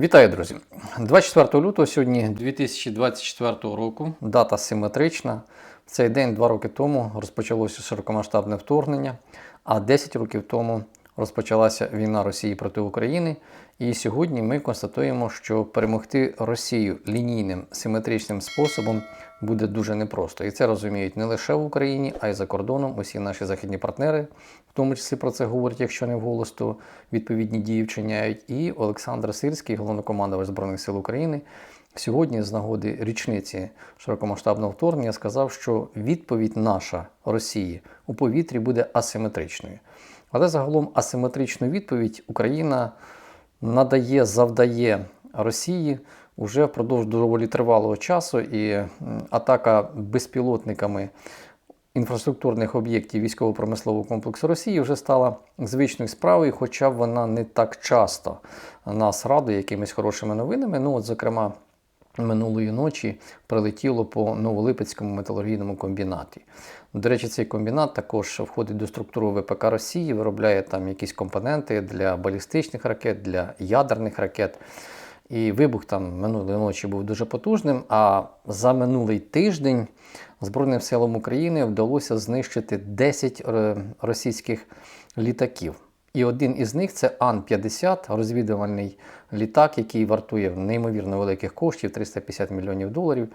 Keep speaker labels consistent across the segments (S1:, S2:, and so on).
S1: Вітаю, друзі! 24 лютого сьогодні 2024 року. Дата симетрична. В цей день, два роки тому, розпочалося широкомасштабне вторгнення, а 10 років тому розпочалася війна Росії проти України. І сьогодні ми констатуємо, що перемогти Росію лінійним симетричним способом буде дуже непросто. І це розуміють не лише в Україні, а й за кордоном. Усі наші західні партнери, в тому числі про це говорять, якщо не вголос, то відповідні дії вчиняють. І Олександр Сирський, головнокомандувач Збройних сил України, сьогодні з нагоди річниці широкомасштабного вторгнення сказав, що відповідь наша Росії у повітрі буде асиметричною. Але загалом асиметричну відповідь Україна надає, завдає Росії вже впродовж доволі тривалого часу, і атака безпілотниками інфраструктурних об'єктів військово-промислового комплексу Росії вже стала звичною справою, хоча вона не так часто нас радує якимись хорошими новинами. Ну, от, зокрема, минулої ночі прилетіло по Новолипецькому металургійному комбінаті. До речі, цей комбінат також входить до структури ВПК Росії, виробляє там якісь компоненти для балістичних ракет, для ядерних ракет. І вибух там минулої ночі був дуже потужним. А за минулий тиждень Збройним силам України вдалося знищити 10 російських літаків. І один із них це Ан-50, розвідувальний літак, який вартує неймовірно великих коштів 350 мільйонів доларів.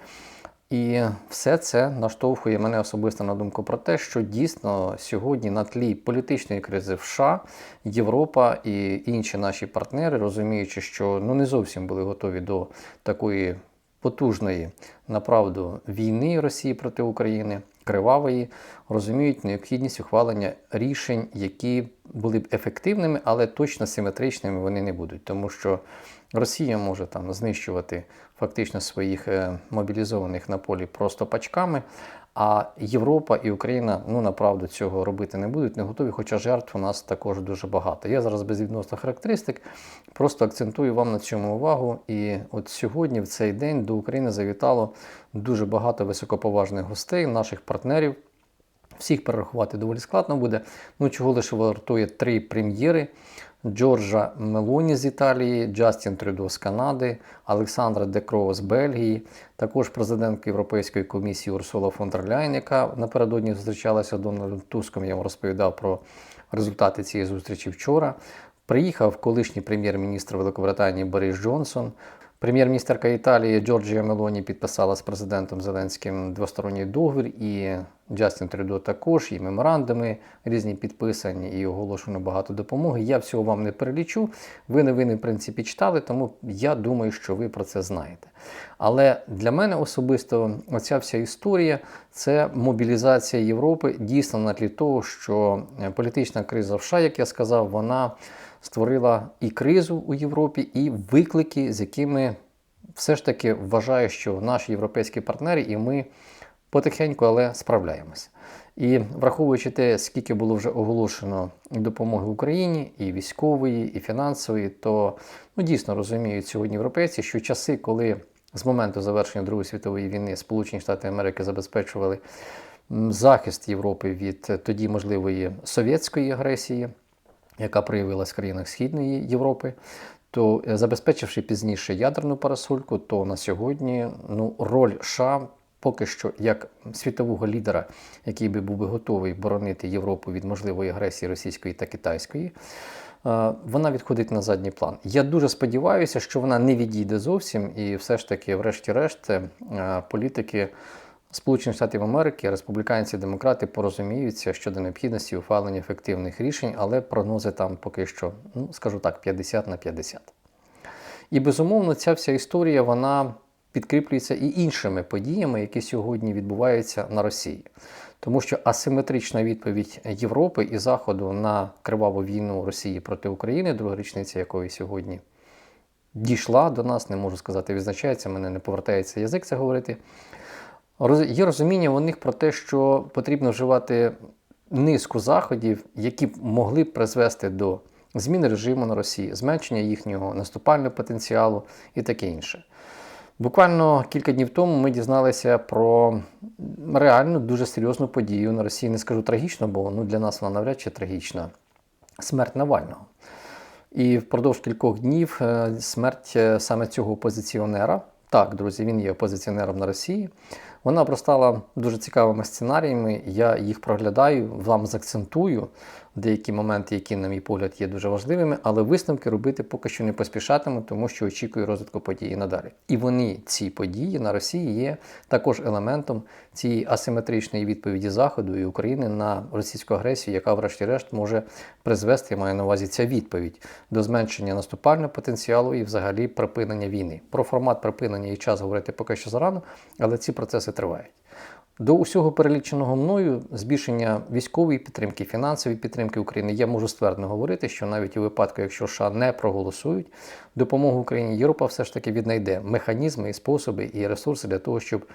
S1: І все це наштовхує мене особисто на думку про те, що дійсно сьогодні на тлі політичної кризи в США, Європа і інші наші партнери, розуміючи, що ну не зовсім були готові до такої потужної направду війни Росії проти України, кривавої, розуміють необхідність ухвалення рішень, які були б ефективними, але точно симетричними вони не будуть, тому що Росія може там знищувати фактично своїх е, мобілізованих на полі просто пачками. А Європа і Україна ну направду цього робити не будуть, не готові, хоча жертв у нас також дуже багато. Я зараз без відносно характеристик просто акцентую вам на цьому увагу. І от сьогодні, в цей день, до України завітало дуже багато високоповажних гостей, наших партнерів. Всіх перерахувати доволі складно буде. Ну, чого лише вартує три прем'єри: Джорджа Мелоні з Італії, Джастін Трюдо з Канади, Олександра Декро з Бельгії, також президентка Європейської комісії Урсула фон дер Ляйн, яка напередодні зустрічалася з Дональдом Туском. Я вам розповідав про результати цієї зустрічі вчора. Приїхав колишній прем'єр-міністр Великобританії Борис Джонсон. Прем'єр-міністерка Італії Джорджія Мелоні підписала з президентом Зеленським двосторонній договір, і Джастін Трюдо також, і меморандуми різні підписані, і оголошено багато допомоги. Я всього вам не перелічу. Ви новини, в принципі, читали, тому я думаю, що ви про це знаєте. Але для мене особисто оця вся історія це мобілізація Європи дійсно на тлі того, що е, політична криза в США, як я сказав, вона створила і кризу у Європі, і виклики, з якими все ж таки вважаю, що наші європейські партнери і ми потихеньку, але справляємося. І враховуючи те, скільки було вже оголошено допомоги Україні, і військової, і фінансової, то ну, дійсно розуміють сьогодні європейці, що часи, коли з моменту завершення Другої світової війни Сполучені Штати Америки забезпечували захист Європи від тоді можливої совєтської агресії, яка проявилась в країнах Східної Європи, то е, забезпечивши пізніше ядерну парасольку, то на сьогодні ну, роль США поки що як світового лідера, який би був би готовий боронити Європу від можливої агресії російської та китайської. е, Вона відходить на задній план. Я дуже сподіваюся, що вона не відійде зовсім, і все ж таки, врешті-решт, е, політики Сполучених Штатів Америки, республіканці, демократи порозуміються щодо необхідності ухвалення ефективних рішень, але прогнози там поки що, ну скажу так, 50 на 50. І безумовно, ця вся історія вона підкріплюється і іншими подіями, які сьогодні відбуваються на Росії. Тому що асиметрична відповідь Європи і Заходу на криваву війну Росії проти України, друга річниця якої сьогодні дійшла до нас, не можу сказати, відзначається, мене не повертається язик це говорити. Є розуміння у них про те, що потрібно вживати низку заходів, які б могли б призвести до зміни режиму на Росії, зменшення їхнього наступального потенціалу і таке інше. Буквально кілька днів тому ми дізналися про реально дуже серйозну подію на Росії. Не скажу трагічно, бо ну, для нас вона навряд чи трагічна. Смерть Навального. І впродовж кількох днів е, смерть е, саме цього опозиціонера, так, друзі, він є опозиціонером на Росії. Вона обростала дуже цікавими сценаріями. Я їх проглядаю, вам заакцентую деякі моменти, які, на мій погляд, є дуже важливими, але висновки робити поки що не поспішатиму, тому що очікую розвитку події надалі. І вони, ці події на Росії, є також елементом цієї асиметричної відповіді Заходу і України на російську агресію, яка, врешті-решт, може призвести, я маю на увазі ця відповідь до зменшення наступального потенціалу і взагалі припинення війни. Про формат припинення і час говорити поки що зарано, але ці процеси тривають. До усього переліченого мною збільшення військової підтримки, фінансової підтримки України, я можу ствердно говорити, що навіть у випадку, якщо США не проголосують допомогу Україні, Європа все ж таки віднайде механізми і способи і ресурси для того, щоб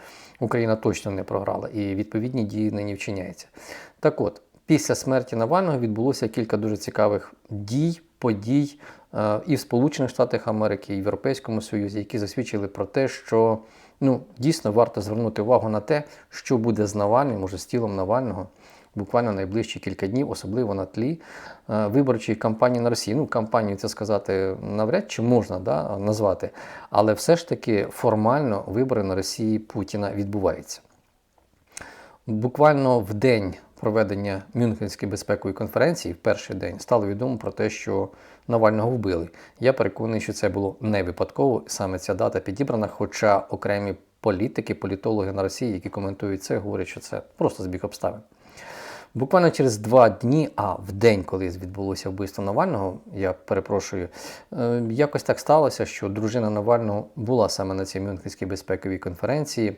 S1: Україна точно не програла, і відповідні дії нині вчиняються. Так от, після смерті Навального відбулося кілька дуже цікавих дій, подій е, і в Сполучених Штатах Америки, і в Європейському Союзі, які засвідчили про те, що ну, дійсно варто звернути увагу на те, що буде з Навальним, може з тілом Навального. Буквально найближчі кілька днів, особливо на тлі е, виборчої кампанії на Росії. Ну, кампанію це сказати навряд чи можна да, назвати, але все ж таки формально вибори на Росії Путіна відбуваються. Буквально в день проведення Мюнхенської безпекової конференції, в перший день, стало відомо про те, що Навального вбили. Я переконаний, що це було не випадково, саме ця дата підібрана, хоча окремі політики, політологи на Росії, які коментують це, говорять, що це просто збіг обставин. Буквально через два дні, а в день, коли відбулося вбивство Навального, я перепрошую, е, якось так сталося, що дружина Навального була саме на цій Мюнхенській безпековій конференції.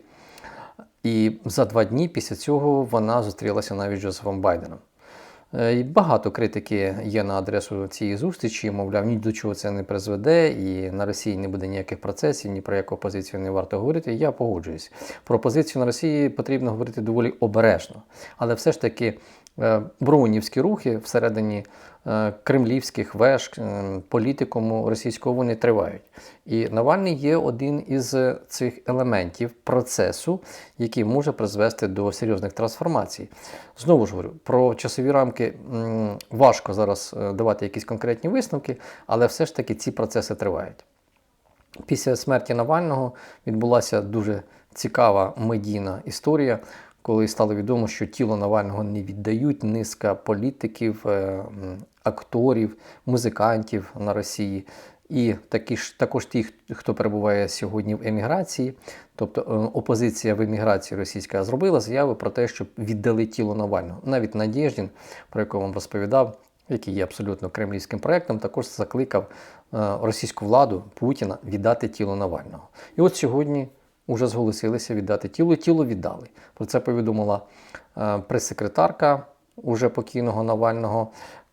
S1: І за два дні після цього вона зустрілася навіть з Джозефом Байденом. Е, Багато критики є на адресу цієї зустрічі, мовляв, ні до чого це не призведе, і на Росії не буде ніяких процесів, ні про яку позицію не варто говорити. Я погоджуюсь. Про позицію на Росії потрібно говорити доволі обережно. Але все ж таки броунівські рухи всередині Е, кремлівських веж, е, політикуму російського вони тривають. І Навальний є один із цих елементів процесу, який може призвести до серйозних трансформацій. Знову ж говорю, про часові рамки важко зараз е, давати якісь конкретні висновки, але все ж таки ці процеси тривають. Після смерті Навального відбулася дуже цікава медійна історія коли стало відомо, що тіло Навального не віддають низка політиків, е, акторів, музикантів на Росії. І такі ж також ті, хто перебуває сьогодні в еміграції, тобто е, опозиція в еміграції російська зробила заяву про те, що віддали тіло Навального. Навіть Надєждін, про якого вам розповідав, який є абсолютно кремлівським проєктом, також закликав е, російську владу Путіна віддати тіло Навального. І от сьогодні вже зголосилися віддати тіло, тіло віддали. Про це повідомила е, прес-секретарка уже покійного Навального.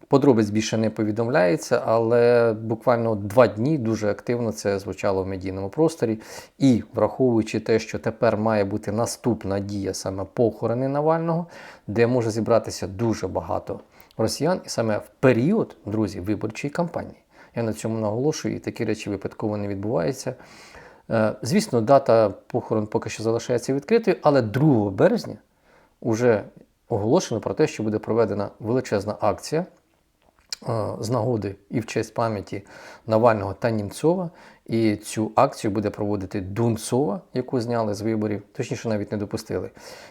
S1: Подробиць більше не повідомляється, але буквально два дні дуже активно це звучало в медійному просторі. І враховуючи те, що тепер має бути наступна дія саме похорони Навального, де може зібратися дуже багато росіян, і саме в період, друзі, виборчої кампанії. Я на цьому наголошую, і такі речі випадково не відбуваються. Е, звісно, дата похорон поки що залишається відкритою, але 2 березня вже оголошено про те, що буде проведена величезна акція е, з нагоди і в честь пам'яті Навального та Німцова. І цю акцію буде проводити Дунцова, яку зняли з виборів, точніше навіть не допустили.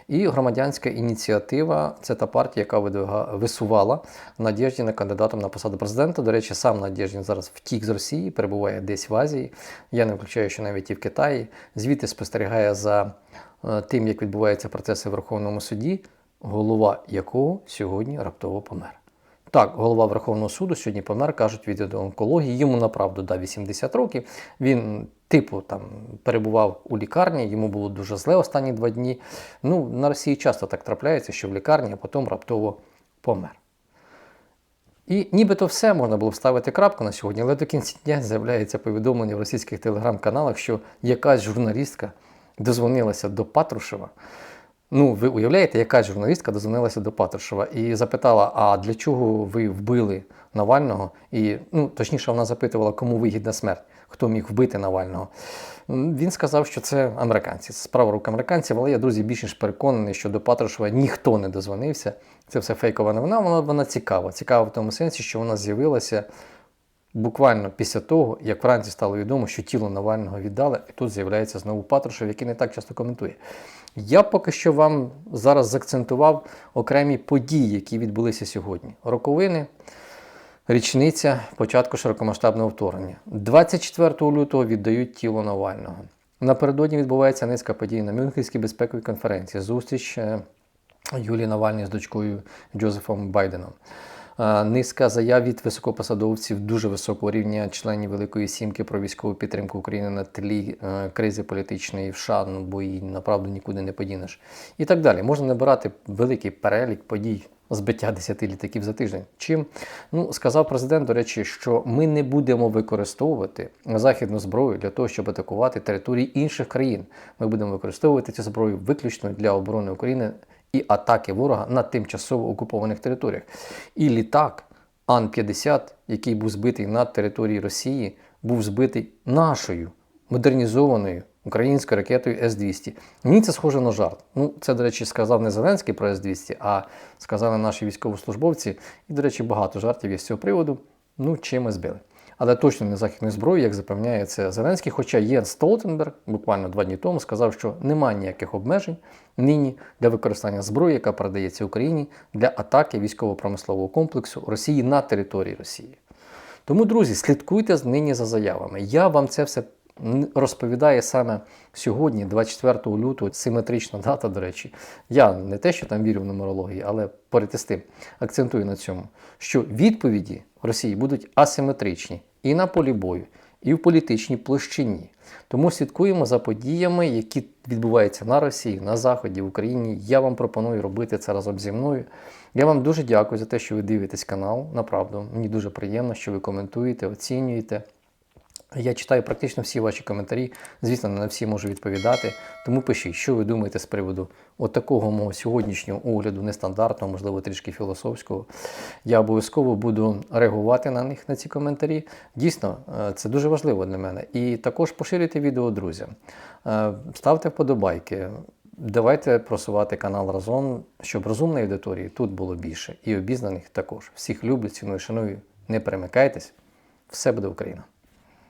S1: І громадянська ініціатива це та партія, яка висувала Надєждіна кандидатом на посаду президента. До речі, сам Надєждін зараз втік з Росії, перебуває десь в Азії. Я не включаю, що навіть і в Китаї. Звідти спостерігає за е, тим, як відбуваються процеси в Верховному суді, голова якого сьогодні раптово помер. Так, голова Верховного суду сьогодні помер, кажуть, від онкології. Йому направду да, 80 років. Він, типу, там перебував у лікарні, йому було дуже зле останні два дні. Ну, На Росії часто так трапляється, що в лікарні, а потім раптово помер. І нібито все можна було вставити крапку на сьогодні, але до кінця дня з'являється повідомлення в російських телеграм-каналах, що якась журналістка дозвонилася до Патрушева. Ну, ви уявляєте, яка журналістка дозвонилася до Патрушева і запитала, а для чого ви вбили Навального? І, ну, точніше, вона запитувала, кому вигідна смерть, хто міг вбити Навального. Він сказав, що це американці, це справа рук американців, але я, друзі, більш ніж переконаний, що до Патрушева ніхто не дозвонився. Це все фейкова новина, вона, вона цікава. Цікава в тому сенсі, що вона з'явилася буквально після того, як Франції стало відомо, що тіло Навального віддали, і тут з'являється знову Патрушев, який не так часто коментує. Я поки що вам зараз заакцентував окремі події, які відбулися сьогодні. Роковини, річниця початку широкомасштабного вторгнення. 24 лютого віддають тіло Навального. Напередодні відбувається низка подій на Мюнхенській безпековій конференції. Зустріч е, Юлії Навальної з дочкою Джозефом Байденом. Е, Низка заяв від високопосадовців дуже високого рівня членів Великої Сімки про військову підтримку України на тлі е, кризи політичної в США, ну, бо її направду нікуди не подінеш. І так далі. Можна набирати великий перелік подій збиття 10 літаків за тиждень. Чим ну, сказав президент, до речі, що ми не будемо використовувати західну зброю для того, щоб атакувати території інших країн. Ми будемо використовувати цю зброю виключно для оборони України і атаки ворога на тимчасово окупованих територіях. І літак Ан-50, який був збитий над територією Росії, був збитий нашою модернізованою українською ракетою С-200. Мені це схоже на жарт. Ну, це, до речі, сказав не Зеленський про С-200, а сказали наші військовослужбовці. І, до речі, багато жартів є з цього приводу. Ну, чим ми збили. Але точно не західної зброї, як запевняє це Зеленський. Хоча Єн Столтенберг буквально два дні тому сказав, що немає ніяких обмежень нині для використання зброї, яка передається Україні для атаки військово-промислового комплексу Росії на території Росії. Тому, друзі, слідкуйте нині за заявами. Я вам це все м, розповідаю саме сьогодні, 24 лютого, симетрична дата, до речі. Я не те, що там вірю в нумерології, але поряд тим акцентую на цьому, що відповіді Росії будуть асиметричні і на полі бою, і в політичній площині. Тому слідкуємо за подіями, які відбуваються на Росії, на Заході, в Україні. Я вам пропоную робити це разом зі мною. Я вам дуже дякую за те, що ви дивитесь канал. Направду, мені дуже приємно, що ви коментуєте, оцінюєте. Я читаю практично всі ваші коментарі. Звісно, не на всі можу відповідати. Тому пишіть, що ви думаєте з приводу от такого мого сьогоднішнього огляду, нестандартного, можливо, трішки філософського. Я обов'язково буду реагувати на них на ці коментарі. Дійсно, е, це дуже важливо для мене. І також поширюйте відео друзям. Е, Ставте вподобайки. Давайте просувати канал разом, щоб розумної аудиторії тут було більше. І обізнаних також. Всіх люблю, ціную, шаную. Не перемикайтесь. Все буде Україна!